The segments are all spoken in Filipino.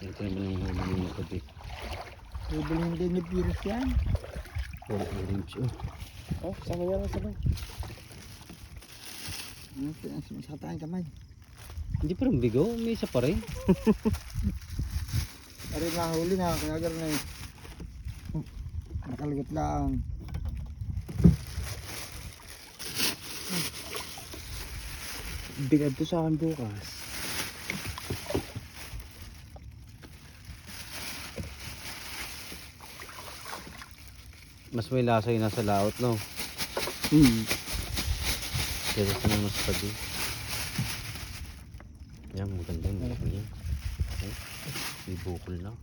Ito naman yung huli ng kape. Bibilhin din ni Piros yan. Oh, orange oh. Oh, sama yan sa lang. Ano ito? Ang sumasaktaan kamay. Hindi pa rin bigo, may isa pa rin. Ari na huli na, kaya na eh. Nakaligot lang. Bigat to sa akin bukas. Mas may lasa yung nasa laot, no? Hmm. Kaya sa mga mas padi. Yan, maganda yung niya. Oh, may bukol na.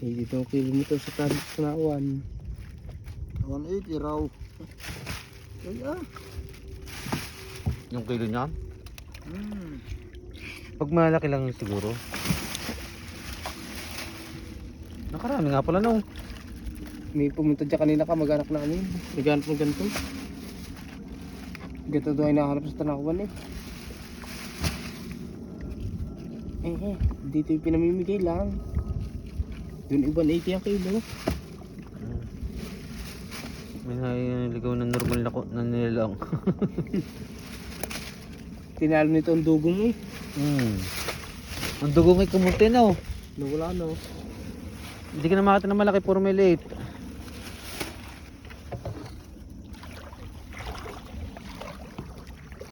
Dito ang kilometer sa tarik sa nawan. 180 raw. Ay ah. Yung kilo niya? Hmm. Pag malaki lang siguro. Nakarami nga pala, no? May pumunta dyan kanina ka, mag-anak namin. Naghanap ng ganito. Ganito daw ay nahanap sa tanawan eh. Eh eh, dito yung pinamimigay lang. Doon yung 180 ang kilo. May naligaw ng normal na, na nilang. Tinalo nito ang dugong eh. hmm. Ang dugo may kumuti, no? Nawala no. Hindi ka na makita na malaki, puro may late.